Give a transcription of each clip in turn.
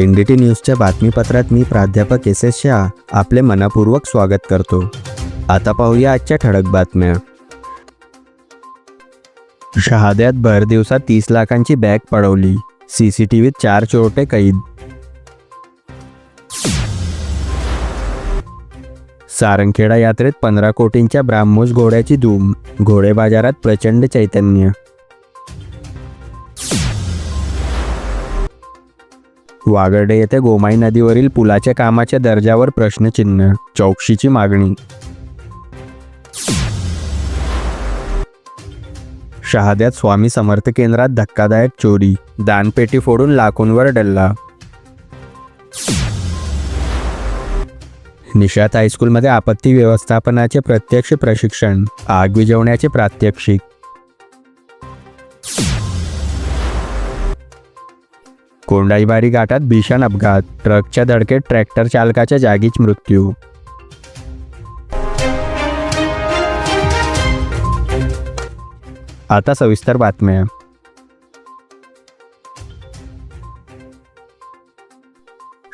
N D T न्यूजच्या बातमीपत्रात मी प्राध्यापक S S Shah आपले मनापूर्वक स्वागत करतो. आता पाहूया आजच्या ठळक बातम्या. शहाद्यात भर दिवसात तीस लाखांची बॅग पडवली. सीसीटीव्हीत चार चोरटे कैद. सारंगखेडा यात्रेत पंधरा कोटींच्या ब्राह्मोस घोड्याची धूम. घोडे बाजारात प्रचंड चैतन्य. वागर्डे येथे गोमाई नदीवरील पुलाच्या कामाच्या दर्जावर प्रश्नचिन्ह चौकशीची मागणी. शहाद्यात स्वामी समर्थ केंद्रात धक्कादायक चोरी दानपेटी फोडून लाखोंवर डल्ला. निषाद हायस्कूलमध्ये आपत्ती व्यवस्थापनाचे प्रत्यक्ष प्रशिक्षण आग विजवण्याचे प्रात्यक्षिक. कोंडाईबारी घाटात भीषण अपघात. ट्रकच्या धडकेत ट्रॅक्टर चालकाच्या जागीच मृत्यू. आता सविस्तर बातम्या.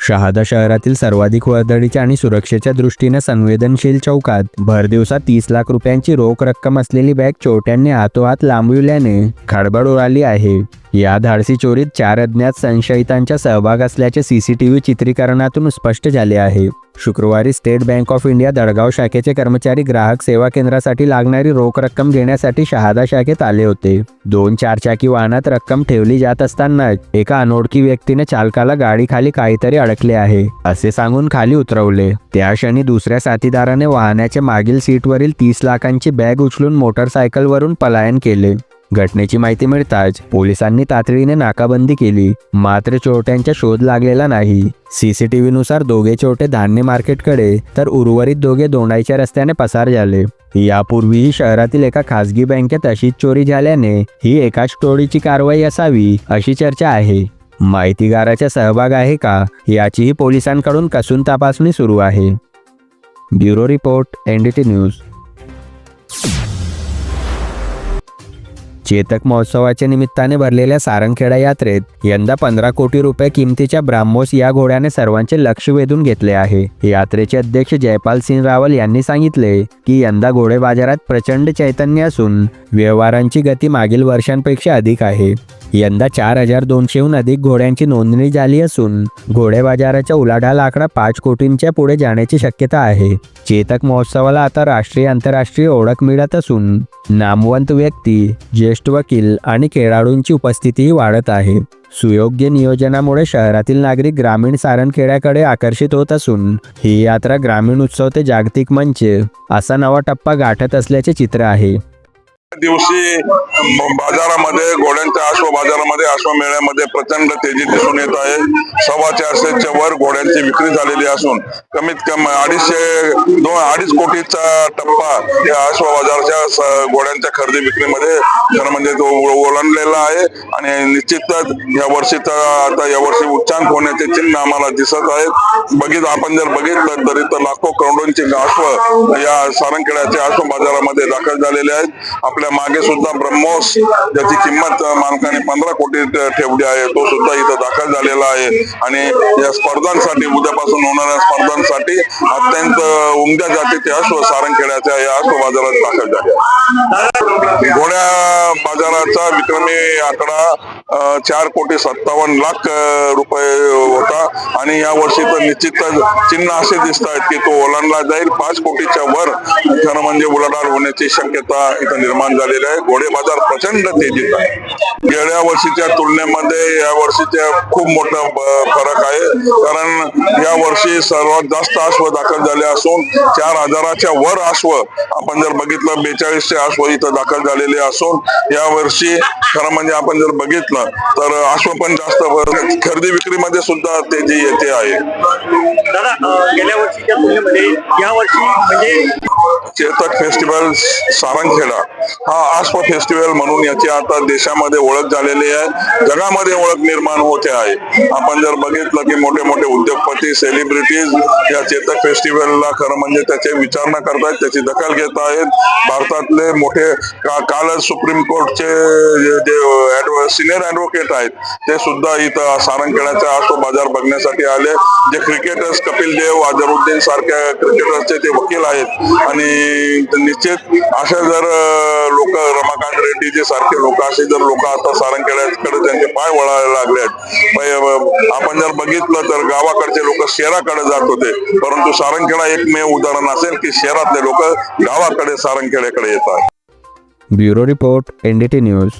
शहादा शहरातील सर्वाधिक वर्दळीच्या आणि सुरक्षेच्या दृष्टीने संवेदनशील चौकात भरदिवसा तीस लाख रुपयांची रोख रक्कम असलेली बॅग चोरट्यांनी हातोहात लांबविल्याने खडबड उडाली आहे. या धाडसी चोरीत चार अज्ञात संशयितांचा सहभाग असल्याचे सीसीटीव्ही चित्रीकरणातून स्पष्ट झाले आहे. शुक्रवारी State Bank of India Dadgaon शाखेचे कर्मचारी ग्राहक सेवा केंद्रासाठी लागणारी रोख रक्कम घेण्यासाठी शहादा शाखेत आले होते. दोन चारचाकी वाहनात रक्कम ठेवली जात असताना एका अनोळखी व्यक्तीने चालकाला गाडीखाली काहीतरी अडकले आहे असे सांगून खाली उतरवले. त्या क्षणी दुसऱ्या साथीदाराने वाहनाच्या मागील सीटवरील तीस लाखांची बॅग उचलून मोटरसायकलवरून पलायन केले. घटनेची माहिती मिळताच पोलिसांनी तातडीने नाकाबंदी केली. मात्र चोरट्यांचा शोध लागलेला नाही. सीसीटीव्ही नुसार दोघे चोरटे धान्य मार्केटकडे तर उर्वरित दोघे दोंडाईच्या रस्त्याने पसार झाले. यापूर्वीही शहरातील एका खासगी बँकेत अशीच चोरी झाल्याने ही एकाच टोळीची कारवाई असावी अशी चर्चा आहे. माहितीगाराचा सहभाग आहे का याचीही पोलिसांकडून कसून तपासणी सुरू आहे. Bureau report NDT news. Chetak महोत्सवाच्या निमित्ताने भरलेल्या सारंगखेडा यात्रेत यंदा पंधरा कोटी रुपये किमतीच्या ब्राह्मोस या घोड्याने सर्वांचे लक्ष वेधून घेतले आहे. यात्रेचे अध्यक्ष जयपाल सिंग रावल यांनी सांगितले की यंदा घोडे बाजारात प्रचंड चैतन्य असून व्यवहारांची गती मागील वर्षांपेक्षा अधिक आहे. यंदा चार हजार दोनशेहून अधिक घोड्यांची नोंदणी झाली असून घोडे बाजाराच्या उलाढाल आकडा पाच कोटींच्या पुढे जाण्याची शक्यता आहे. चेतक महोत्सवाला आता राष्ट्रीय आंतरराष्ट्रीय ओळख मिळत असून नामवंत व्यक्ती ज्येष्ठ वकील आणि खेळाडूंची उपस्थितीही वाढत आहे. सुयोग्य नियोजनामुळे शहरातील नागरिक ग्रामीण सारणखेड्याकडे आकर्षित होत असून ही यात्रा ग्रामीण उत्सव ते जागतिक मंच असा नवा टप्पा गाठत असल्याचे चित्र आहे. दिवशी बाजारामध्ये घोड्यांच्या अश्व बाजारामध्ये अश्व मेळ्यामध्ये प्रचंड तेजी दिसून येत आहे. सव्वा चारशेच्या वर घोड्यांची विक्री झालेली असून कमीत कमी अडीचशे दोन अडीच कोटीचा टप्पा या अश्व बाजारच्या घोड्यांच्या खरेदी विक्रीमध्ये खरं म्हणजे तो ओलांडलेला आहे. आणि निश्चितच या वर्षीचा आता या वर्षी उच्चांक होण्याचे चिन्ह आम्हाला दिसत आहेत. बघित आपण जर बघितलं तरी तर लाखो करोडोंची अश्व या सारंगखेड्याच्या अश्व बाजारामध्ये दाखल झालेले आहेत. आपल्या मागे सुद्धा ब्रह्मोस ज्याची किंमत मालकाने पंधरा कोटी ठेवली आहे तो सुद्धा इथं दाखल झालेला आहे. आणि या स्पर्धांसाठी उद्यापासून होणाऱ्या स्पर्धांसाठी अत्यंत उमद्या जातीचे अश्व सारंगखेड्याच्या या अश्व बाजारात दाखल झाले घोड्या बाजाराचा विक्रमी आकडा चार कोटी सत्तावन्न लाख रुपये होता. आणि या वर्षी तर निश्चितच चिन्ह असे दिसत आहेत की तो ओलांडला जाईल. पाच कोटीच्या वर खरं म्हणजे उलाढाल होण्याची शक्यता इथं निर्माण झालेली आहे. घोडे बाजार प्रचंड तेजीत आहे. गेल्या वर्षीच्या तुलनेमध्ये या वर्षीच्या खूप मोठा फरक आहे. कारण या वर्षी सर्वात जास्त अश्व दाखल झाले असून चार हजाराच्या वर अश्व आपण जर बघितलं बेचाळीसशे अश्व इथं दाखल झालेले असून या वर्षी खरं म्हणजे आपण जर बघितलं तर अश्व पण जास्त वर- खरेदी विक्रीमध्ये सुद्धा तेजी येते आहे. दादा गेल्या वर्षीच्या तुलनेमध्ये या वर्षी म्हणजे चेतक फेस्टिवल सारंगखेडा. हा आस्प फेस्टिवल म्हणून याची आता देशामध्ये ओळख झालेली आहे. जगामध्ये ओळख निर्माण होते आहे. आपण जर बघितलं की मोठे मोठे उद्योगपती सेलिब्रिटीज या चेतक फेस्टिवलला खरं म्हणजे त्याचे विचारणा करतायत त्याची दखल घेत आहेत. भारतातले मोठे का- कालच सुप्रीम कोर्टचे जे- जे सिनियर ऍडव्होकेट आहेत ते सुद्धा इथं सारंगखेड्याचा आस्प बाजार बघण्यासाठी आले. जे क्रिकेटर्स कपिल देव अजरुद्दीन सारख्या क्रिकेटर्सचे ते वकील आहेत. आणि निश्चित अशा जर लोक रमाकांत रेड्डी जे सारखे लोक असे जर लोक आता सारंगखेड्याकडे त्यांचे पाय वळायला लागले आहेत. आपण जर बघितलं तर गावाकडचे लोक शहराकडे जात होते. परंतु सारंगखेडा एकमेव उदाहरण असेल की शहरातले लोक गावाकडे सारंगखेड्याकडे येतात. Bureau report NDT news.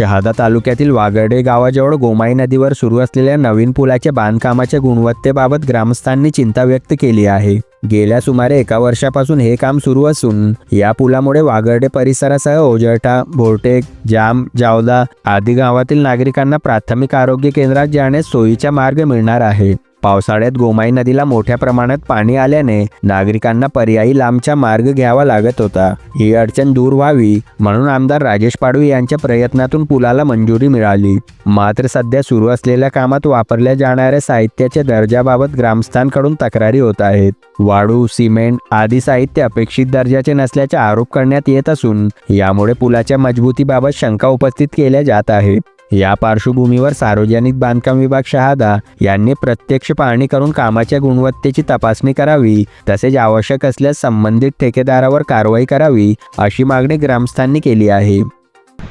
Shahada तालुक्यातील वागर्डे गावाजवळ गोमाई नदीवर सुरू असलेल्या नवीन पुलाच्या बांधकामाच्या गुणवत्तेबाबत ग्रामस्थांनी चिंता व्यक्त केली आहे. गेल्या सुमारे एका वर्षापासून हे काम सुरू असून या पुलामुळे वागर्डे परिसरासह ओजरटा भोरटेक जाम जावदा आदी गावातील नागरिकांना प्राथमिक आरोग्य केंद्रात जाण्यास सोयीचा मार्ग मिळणार आहे. पावसाळ्यात गोमाई नदीला मोठ्या प्रमाणात पाणी आल्याने नागरिकांना पर्यायी लांबचा मार्ग घ्यावा लागत होता. ही अडचण दूर व्हावी म्हणून आमदार राजेश पाडवी यांच्या प्रयत्नातून पुलाला मंजुरी मिळाली. मात्र सध्या सुरू असलेल्या कामात वापरल्या जाणाऱ्या साहित्याच्या दर्जाबाबत ग्रामस्थांकडून तक्रारी होत आहेत. वाळू सिमेंट आदी साहित्य अपेक्षित दर्जाचे नसल्याचे आरोप करण्यात येत असून यामुळे पुलाच्या मजबूतीबाबत शंका उपस्थित केल्या जात आहेत. या पार्श्वभूमीवर सार्वजनिक बांधकाम विभाग शहादा यांनी प्रत्यक्ष पाहणी करून कामाच्या गुणवत्तेची तपासणी करावी तसेच आवश्यक असल्यास संबंधित ठेकेदारावर कारवाई करावी अशी मागणी ग्रामस्थांनी केली आहे.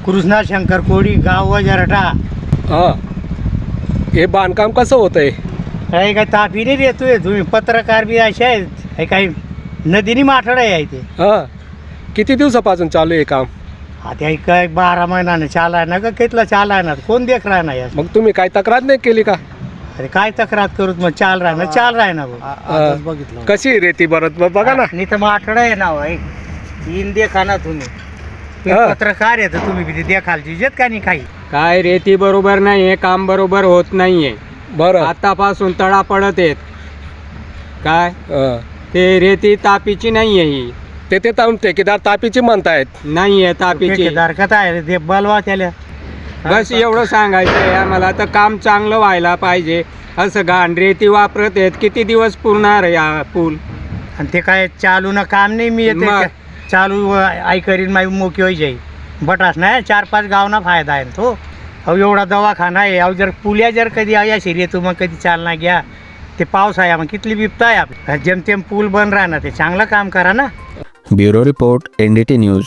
कृष्णा शंकर कोडी गाव वजरटा. हा. हे बांधकाम कसं होतंय? काही काय तापी नाही देतोय तुम्ही पत्रकार बी असे आहेत. हे काही नदीनी माठडा आहे ते हा. किती दिवसापासून चालू आहे काम? आता हे काय बारा महिन्यानं चालाय ना का कितला चालाय ना? कोण देख राह ना यार? मग तुम्ही काय तक्रार नाही केली का? अरे काय तक्रार करूत मग? चाल राह ना चाल राह ना हा. कशी रेती बरत ब- बघा ना. नाही तर माठडा आहे ना भाई तीन देखा ना तुम्ही. तुम्ही हा. पत्रकार आहे तर तुम्ही बी देखाल जिजेत का नाही काही? काय रेती बरोबर नाही हे काम बरोबर होत नाहीये बरं. आतापासून तळा पडत आहेत. काय? हा. ते रेती तापीची नाहीये ही. ते ते ताम ठेकेदार तापीची म्हणतायत. नाहीये तापीची. ठेकेदार आहे ते बलवा त्याला. बस एवढं सांगायचं आहे आम्हाला. तर काम चांगलं व्हायला पाहिजे. असं घाण रेती वापरत आहेत. किती दिवस पुरणार या पूल? आणि ते काय चालू ना काम नाही मी येते. मग. चालू आई करीन माई मोकी होई जाई. बटास नाही चार पाच गावना फायदा आहे ना तो. अहो एवढा दवाखाना आहे. अहो जर पुल्या जर कधी या शिरी येतो मग कधी चालना घ्या. ते पाऊस आहे मग कितली बिपता आहे आपली जेमतेम पूल बन राहणार ते चांगलं काम करा ना. Bureau report NDT news.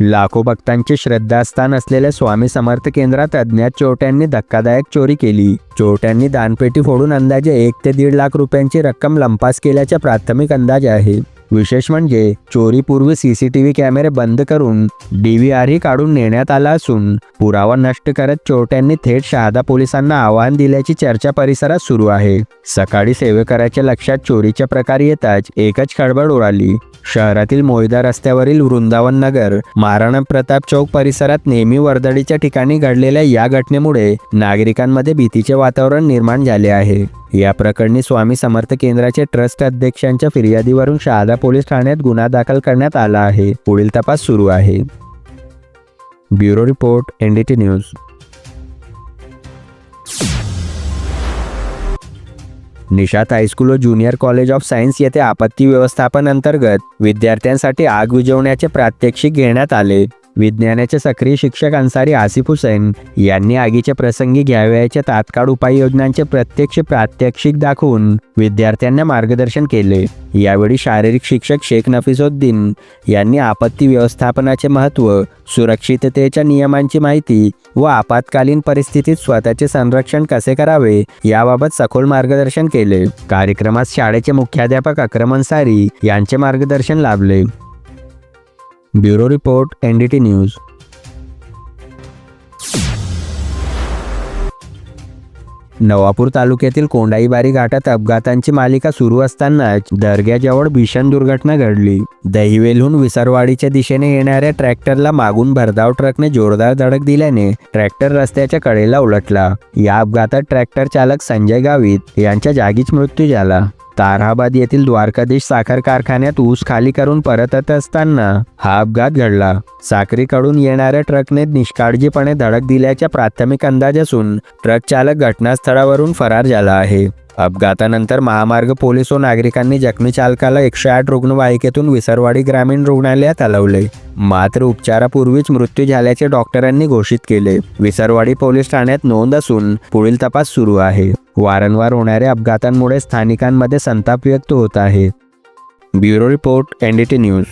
लाखो भक्तांची श्रद्धास्थान असलेल्या स्वामी समर्थ केंद्रात अज्ञात चोरट्यांनी धक्कादायक चोरी केली. चोरट्यांनी दानपेटी फोडून अंदाजे एक ते दीड लाख रुपयांची रक्कम लंपास केल्याचा प्राथमिक अंदाज आहे. विशेष म्हणजे चोरीपूर्वी सीसीटीव्ही कॅमेरे बंद करून डीव्हीआरही काढून नेण्यात आला असून पुरावा नष्ट करत चोरट्यांनी थेट शहादा पोलिसांना आव्हान दिल्याची चर्चा परिसरात सुरू आहे. सकाळी सेवेकराच्या लक्षात चोरीच्या प्रकार येताच एकच खळबळ उडाली. शहरातील मोयदा रस्त्यावरील वृंदावन नगर महाराणा प्रताप चौक परिसरात नेहमी वर्दळीच्या ठिकाणी घडलेल्या या घटनेमुळे नागरिकांमध्ये भीतीचे वातावरण निर्माण झाले आहे. या प्रकरणी स्वामी समर्थ केंद्राचे ट्रस्ट अध्यक्षांच्या फिर्यादीवरून शहादा पोलीस ठाण्यात गुन्हा दाखल करण्यात आला आहे. पुढील तपास सुरू आहे. Bureau report NDT news. Nishat high school व ज्युनियर कॉलेज ऑफ सायन्स येथे आपत्ती व्यवस्थापन अंतर्गत विद्यार्थ्यांसाठी आग विझवण्याचे प्रात्यक्षिक घेण्यात आले. विज्ञानाचे सक्रिय शिक्षक अन्सारी आसिफ हुसैन यांनी आगीच्या प्रसंगी घ्यावयाच्या तात्काळ उपाययोजनांचे प्रत्यक्ष प्रात्यक्षिक दाखवून विद्यार्थ्यांना मार्गदर्शन केले. यावेळी शारीरिक शिक्षक शेख नफिसुद्दीन यांनी आपत्ती व्यवस्थापनाचे महत्त्व सुरक्षिततेच्या नियमांची माहिती व आपत्कालीन परिस्थितीत स्वतःचे संरक्षण कसे करावे याबाबत सखोल मार्गदर्शन केले. कार्यक्रमात शाळेचे मुख्याध्यापक अक्रम अन्सारी यांचे मार्गदर्शन लाभले. Bureau report NDT news. Navapur तालुक्यातील कोंडाईबारी घाटात अपघातांची मालिका सुरू असतानाच दर्ग्याजवळ भीषण दुर्घटना घडली. दहिवेलहून विसरवाडीच्या दिशेने येणाऱ्या ट्रॅक्टरला मागून भरधाव ट्रकने जोरदार धडक दिल्याने ट्रॅक्टर रस्त्याच्या कडेला उलटला. या अपघातात ट्रॅक्टर चालक संजय गावित यांच्या जागीच मृत्यू झाला. तारहाबाद येथील द्वारकाधीश साखर कारखान्यात ऊस खाली करून परतत असताना हा अपघात घडला. साखरीकडून येणाऱ्या ट्रकने निष्काळजीपणे धडक दिल्याचा प्राथमिक अंदाज असून ट्रक चालक घटनास्थळावरून फरार झाला आहे. अपघातानंतर महामार्ग पोलीस व नागरिकांनी जखमी चालकाला एकशे आठ रुग्णवाहिकेतून विसरवाडी ग्रामीण रुग्णालयात हलवले. मात्र उपचारापूर्वीच मृत्यू झाल्याचे डॉक्टरांनी घोषित केले. विसरवाडी पोलीस ठाण्यात नोंद असून पुढील तपास सुरू आहे. वारंवार होणाऱ्या अपघातांमुळे स्थानिकांमध्ये संताप व्यक्त होत आहे. Bureau report NDT news.